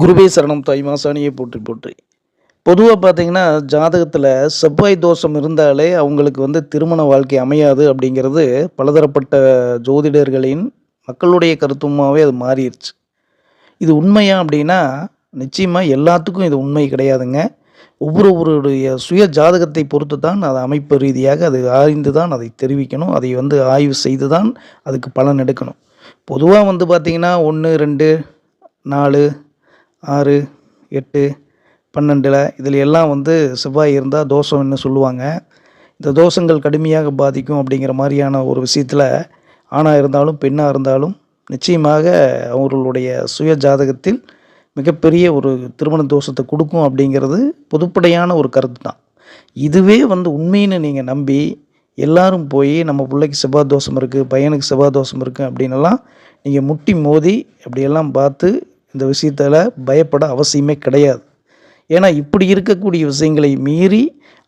குருவே சரணம் தாய் போற்றி போற்றி. பொதுவாக பார்த்தீங்கன்னா ஜாதகத்தில் செவ்வாய் தோஷம் இருந்தாலே அவங்களுக்கு வந்து திருமண வாழ்க்கை அமையாது அப்படிங்கிறது பலதரப்பட்ட ஜோதிடர்களின் மக்களுடைய கருத்துமாவே அது மாறிடுச்சு இது உண்மையா அப்படின்னா நிச்சயமாக எல்லாத்துக்கும் இது உண்மை கிடையாதுங்க. ஒவ்வொருவருடைய சுய ஜாதகத்தை பொறுத்து தான் அது அமைப்பு ரீதியாக அது ஆய்ந்து தான் அதை தெரிவிக்கணும். அதை வந்து ஆய்வு செய்து தான் அதுக்கு பலன் எடுக்கணும். பொதுவாக வந்து பார்த்திங்கன்னா ஒன்று ரெண்டு நாலு ஆறு எட்டு பன்னெண்டில் இதில் எல்லாம் வந்து செவ்வாய் இருந்தால் தோஷம்னு சொல்லுவாங்க. இந்த தோஷங்கள் கடுமையாக பாதிக்கும் அப்படிங்கிற மாதிரியான ஒரு விஷயத்தில் ஆணாக இருந்தாலும் பெண்ணாக இருந்தாலும் நிச்சயமாக அவர்களுடைய சுய ஜாதகத்தில் மிகப்பெரிய ஒரு திருமண தோஷத்தை கொடுக்கும் அப்படிங்கிறது பொதுப்படையான ஒரு கருத்து தான் இதுவே வந்து உண்மைன்னு நீங்கள் நம்பி எல்லாரும் போய் நம்ம பிள்ளைக்கு செவ்வாய் தோஷம் இருக்குது பையனுக்கு செவ்வாய் தோஷம் இருக்குது அப்படின்லாம் நீங்கள் முட்டி மோதி அப்படியெல்லாம் பார்த்து இந்த விஷயத்தில் பயப்பட அவசியமே கிடையாது. ஏன்னா இப்படி இருக்கக்கூடிய விஷயங்களை மீறி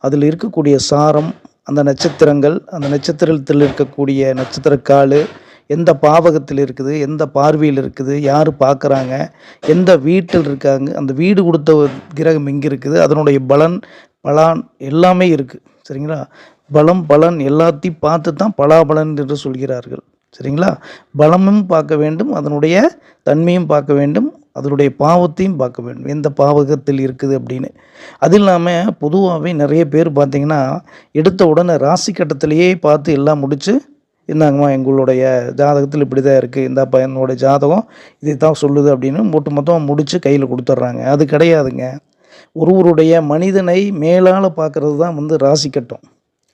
அதில் இருக்கக்கூடிய சாரம் அந்த நட்சத்திரங்கள் அந்த நட்சத்திரத்தில் இருக்கக்கூடிய நட்சத்திரக்கால் எந்த பாவகத்தில் இருக்குது எந்த பார்வையில் இருக்குது யார் பார்க்குறாங்க எந்த வீட்டில் இருக்காங்க அந்த வீடு கொடுத்த கிரகம் எங்கே இருக்குது அதனுடைய பலன் பலான் எல்லாமே இருக்குது சரிங்களா? பலம் பலன் எல்லாத்தையும் பார்த்து தான் பலாபலன் என்று சொல்கிறார்கள். சரிங்களா? பலமும் பார்க்க வேண்டும் அதனுடைய தன்மையும் பார்க்க வேண்டும் அதனுடைய பாவத்தையும் பார்க்க வேண்டும். எந்த பாவகத்தில் இருக்குது அப்படின்னு. அது இல்லாமல் பொதுவாகவே நிறைய பேர் பார்த்திங்கன்னா எடுத்த உடனே ராசி கட்டத்திலேயே பார்த்து எல்லாம் முடித்து இந்தாங்கம்மா எங்களுடைய ஜாதகத்தில் இப்படி தான் இருக்குது இந்த பையனோட ஜாதகம் இதை தான் சொல்லுது அப்படின்னு ஒட்டு மொத்தமாக முடித்து கையில் கொடுத்துட்றாங்க. அது கிடையாதுங்க. ஒருவருடைய மனிதனை மேலால் பார்க்குறது தான் வந்து ராசி கட்டம்.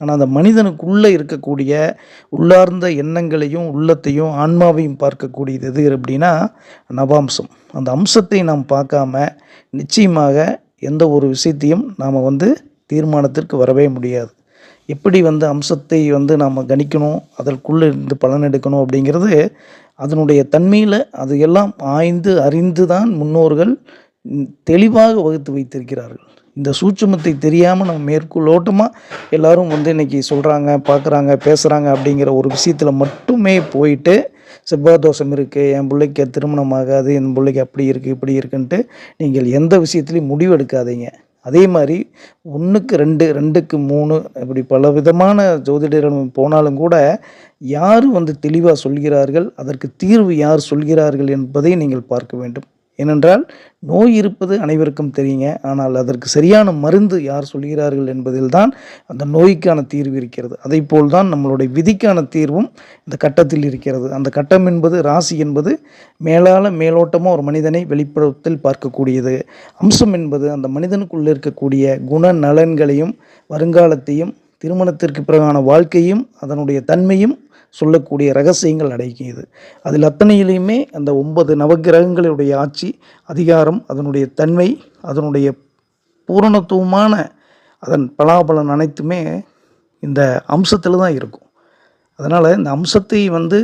ஆனால் அந்த மனிதனுக்குள்ளே இருக்கக்கூடிய உள்ளார்ந்த எண்ணங்களையும் உள்ளத்தையும் ஆன்மாவையும் பார்க்கக்கூடியது எது அப்படின்னா நவாம்சம். அந்த அம்சத்தை நாம் பார்க்காம நிச்சயமாக எந்த ஒரு விஷயத்தையும் நாம் வந்து தீர்மானத்திற்கு வரவே முடியாது. எப்படி வந்து அம்சத்தை வந்து நாம் கணிக்கணும் அதற்குள்ளே இருந்து பலன் எடுக்கணும் அப்படிங்கிறது அதனுடைய தன்மையில் அது எல்லாம் ஆய்ந்து அறிந்து தான் முன்னோர்கள் தெளிவாக வகுத்து வைத்திருக்கிறார்கள். இந்த சூட்சுமத்தை தெரியாமல் நம்ம மேற்கோளோட்டமாக எல்லாரும் வந்து இன்றைக்கி சொல்கிறாங்க பார்க்குறாங்க பேசுகிறாங்க அப்படிங்கிற ஒரு விஷயத்தில் மட்டுமே போயிட்டு செவ்வாதோஷம் இருக்குது என் பிள்ளைக்கு திருமணம் ஆகாது என் பிள்ளைக்கு அப்படி இருக்குது இப்படி இருக்குன்ட்டு நீங்கள் எந்த விஷயத்துலையும் முடிவு எடுக்காதீங்க. அதே மாதிரி ஒன்றுக்கு ரெண்டு ரெண்டுக்கு மூணு இப்படி பல விதமான ஜோதிடர்கள் போனாலும் கூட யார் வந்து தெளிவாக சொல்கிறார்கள் அதற்கு தீர்வு யார் சொல்கிறார்கள் என்பதை நீங்கள் பார்க்க வேண்டும். ஏனென்றால் நோய் இருப்பது அனைவருக்கும் தெரியுங்க. ஆனால் அதற்கு சரியான மருந்து யார் சொல்கிறார்கள் என்பதில் தான் அந்த நோய்க்கான தீர்வு இருக்கிறது. அதை போல்தான் நம்மளுடைய விதிக்கான தீர்வும் இந்த கட்டத்தில் இருக்கிறது. அந்த கட்டம் என்பது ராசி என்பது மேலால மேலோட்டமாக ஒரு மனிதனை வெளிப்புறத்தில் பார்க்கக்கூடியது. அம்சம் என்பது அந்த மனிதனுக்குள்ளே இருக்கக்கூடிய குண நலன்களையும் வருங்காலத்தையும் திருமணத்திற்கு பிறகான வாழ்க்கையும் அதனுடைய தன்மையும் சொல்லக்கூடிய ரகசியங்கள் அடங்கியது. அதில் அத்தனையிலையுமே அந்த ஒன்பது நவக்கிரகங்களுடைய ஆட்சி அதிகாரம் அதனுடைய தன்மை அதனுடைய பூரணத்துவமான அதன் பலாபலன் அனைத்துமே இந்த அம்சத்தில் தான் இருக்கும். அதனால் இந்த அம்சத்தை வந்து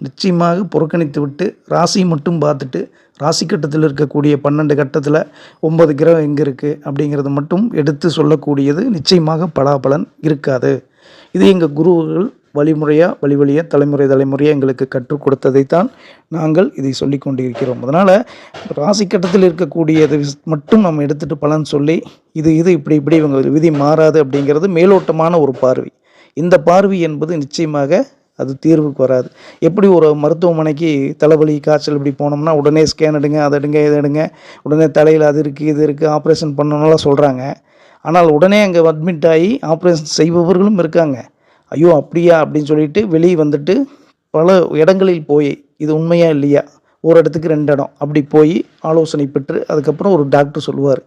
நிச்சயமாக புறக்கணித்து விட்டு ராசி மட்டும் பார்த்துட்டு ராசி கட்டத்தில் இருக்கக்கூடிய பன்னெண்டு கட்டத்தில் ஒன்பது கிரகம் எங்கே இருக்குது அப்படிங்கிறத மட்டும் எடுத்து சொல்லக்கூடியது நிச்சயமாக பலாபலன் இருக்காது. இது எங்கள் குருவுகள் வழிமுறையாக வழி வழியாக தலைமுறை தலைமுறையாக எங்களுக்கு கற்றுக் கொடுத்ததைத்தான் நாங்கள் இதை சொல்லி கொண்டிருக்கிறோம். அதனால் ராசி கட்டத்தில் இருக்கக்கூடியது மட்டும் நம்ம எடுத்துகிட்டு பலன் சொல்லி இது இது இப்படி இப்படி இவங்க விதி மாறாது அப்படிங்கிறது மேலோட்டமான ஒரு பார்வை. இந்த பார்வை என்பது நிச்சயமாக அது தீர்வுக்கு வராது. எப்படி ஒரு மருத்துவமனைக்கு தலைவலி காய்ச்சல் இப்படி போனோம்னா உடனே ஸ்கேன் எடுங்க அதை எடுங்க இதை எடுங்க. உடனே தலையில் அது இருக்குது இது இருக்குது ஆப்ரேஷன் பண்ணணும்லாம் சொல்கிறாங்க ஆனால் உடனே அங்கே அட்மிட் ஆகி ஆப்ரேஷன் செய்பவர்களும் இருக்காங்க. ஐயோ அப்படியா? அப்படின்னு சொல்லிட்டு வெளியே வந்துட்டு பல இடங்களில் போய் இது உண்மையா இல்லையா? ஒரு இடத்துக்கு ரெண்டு இடம். அப்படி போய் ஆலோசனை பெற்று அதுக்கப்புறம் ஒரு டாக்டர் சொல்லுவார்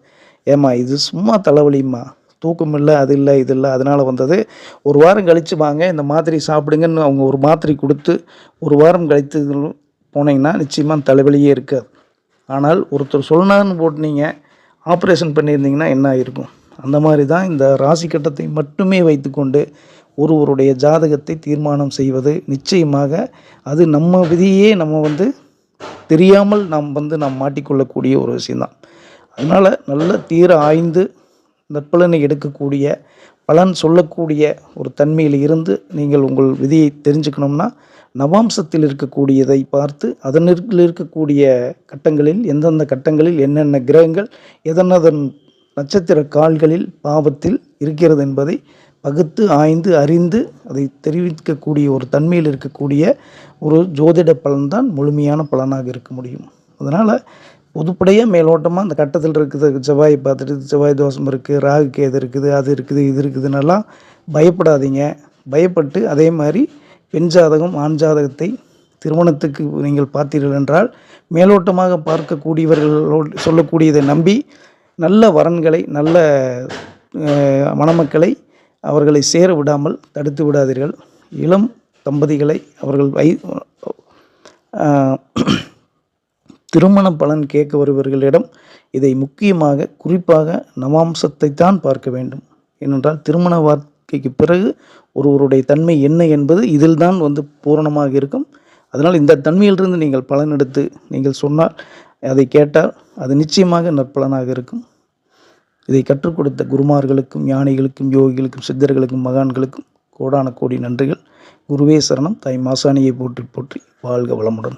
ஏம்மா இது சும்மா தலைவலிம்மா. தூக்கம் இல்லை அது இல்லை இது இல்லை. அதனால் வந்தது ஒரு வாரம் கழித்து வாங்க இந்த மாத்திரை சாப்பிடுங்கன்னு அவங்க ஒரு மாத்திரை கொடுத்து ஒரு வாரம் கழித்து போனீங்கன்னா நிச்சயமாக தலைவலியே இருக்காது. ஆனால் ஒருத்தர் சொன்னான்னு போட்டுனீங்க ஆப்ரேஷன் பண்ணியிருந்தீங்கன்னா என்ன ஆயிருக்கும்? அந்த மாதிரி தான் இந்த ராசி கட்டத்தை மட்டுமே வைத்துக்கொண்டு ஒருவருடைய ஜாதகத்தை தீர்மானம் செய்வது நிச்சயமாக அது நம்ம விதியே நம்ம வந்து தெரியாமல் நாம் வந்து நாம் மாட்டிக்கொள்ளக்கூடிய ஒரு விஷயந்தான் அதனால் நல்ல தீர ஆய்ந்து நற்பலனை எடுக்கக்கூடிய பலன் சொல்லக்கூடிய ஒரு தன்மையில் இருந்து நீங்கள் உங்கள் விதியை தெரிஞ்சுக்கணும்னா நவாம்சத்தில் இருக்கக்கூடியதை பார்த்து அதனில் இருக்கக்கூடிய கட்டங்களில் எந்தெந்த கட்டங்களில் என்னென்ன கிரகங்கள் எதனதன் நட்சத்திர கால்களில் பாவத்தில் இருக்கிறது என்பதை பகுத்து ஆய்ந்து அறிந்து அதை தெரிவிக்கக்கூடிய ஒரு தன்மையில் இருக்கக்கூடிய ஒரு ஜோதிட பலன்தான் முழுமையான பலனாக இருக்க முடியும். அதனால் பொதுப்படையாக மேலோட்டமாக அந்த கட்டத்தில் இருக்குது. செவ்வாய் பார்த்துட்டு செவ்வாய் தோஷம் இருக்குது ராகு கேது இருக்குது அது இருக்குது இது இருக்குதுன்னெல்லாம் பயப்படாதீங்க. பயப்பட்டு அதே மாதிரி பெண் ஜாதகம் ஆண் ஜாதகத்தை திருமணத்துக்கு நீங்கள் பார்த்தீர்கள் என்றால் மேலோட்டமாக பார்க்கக்கூடியவர்களோடு சொல்லக்கூடியதை நம்பி நல்ல வரன்களை நல்ல மணமக்களை அவர்களை சேர விடாமல் தடுத்து விடாதீர்கள். இளம் தம்பதிகளை அவர்கள் வை திருமண பலன் கேட்க வருபவர்களிடம் இதை முக்கியமாக குறிப்பாக நவாம்சத்தை தான் பார்க்க வேண்டும். ஏனென்றால் திருமண வாழ்க்கைக்கு பிறகு ஒருவருடைய தன்மை என்ன என்பது இதில்தான் வந்து பூரணமாக இருக்கும். அதனால் இந்த தன்மையிலிருந்து நீங்கள் பலன் எடுத்து நீங்கள் சொன்னால் அதை கேட்டால் அது நிச்சயமாக நற்பலனாக இருக்கும். இதை கற்றுக் கொடுத்த குருமார்களுக்கும் ஞானிகளுக்கும் யோகிகளுக்கும் சித்தர்களுக்கும் மகான்களுக்கும் கோடான கோடி நன்றிகள். குருவே சரணம். தாய் மாசாணியை போற்றி போற்றி வாழ்க வளமுடன்.